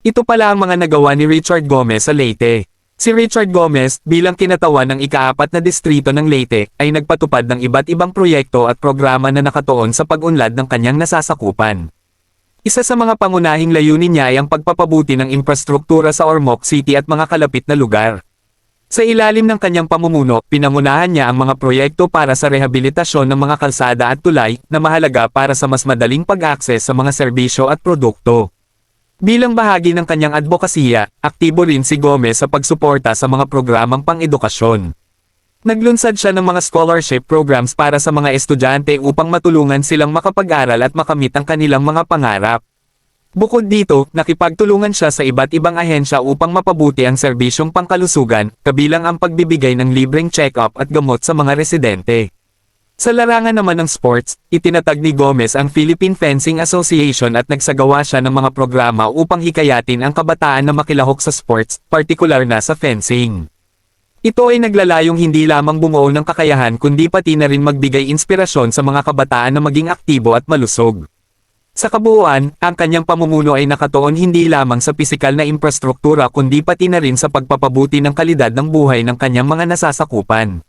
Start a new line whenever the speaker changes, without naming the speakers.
Ito pala ang mga nagawa ni Richard Gomez sa Leyte. Si Richard Gomez, bilang kinatawan ng ikaapat na distrito ng Leyte, ay nagpatupad ng iba't ibang proyekto at programa na nakatuon sa pag-unlad ng kanyang nasasakupan. Isa sa mga pangunahing layunin niya ay ang pagpapabuti ng infrastruktura sa Ormoc City at mga kalapit na lugar. Sa ilalim ng kanyang pamumuno, pinangunahan niya ang mga proyekto para sa rehabilitasyon ng mga kalsada at tulay na mahalaga para sa mas madaling pag-akses sa mga serbisyo at produkto. Bilang bahagi ng kanyang advokasya, aktibo rin si Gomez sa pagsuporta sa mga programang pang-edukasyon. Naglunsad siya ng mga scholarship programs para sa mga estudyante upang matulungan silang makapag-aral at makamit ang kanilang mga pangarap. Bukod dito, nakipagtulungan siya sa iba't ibang ahensya upang mapabuti ang serbisyong pangkalusugan, kabilang ang pagbibigay ng libreng check-up at gamot sa mga residente. Sa larangan naman ng sports, itinatag ni Gomez ang Philippine Fencing Association at nagsagawa siya ng mga programa upang hikayatin ang kabataan na makilahok sa sports, partikular na sa fencing. Ito ay naglalayong hindi lamang bumuo ng kakayahan kundi pati na rin magbigay inspirasyon sa mga kabataan na maging aktibo at malusog. Sa kabuuan, ang kanyang pamumuno ay nakatuon hindi lamang sa pisikal na infrastruktura kundi pati na rin sa pagpapabuti ng kalidad ng buhay ng kanyang mga nasasakupan.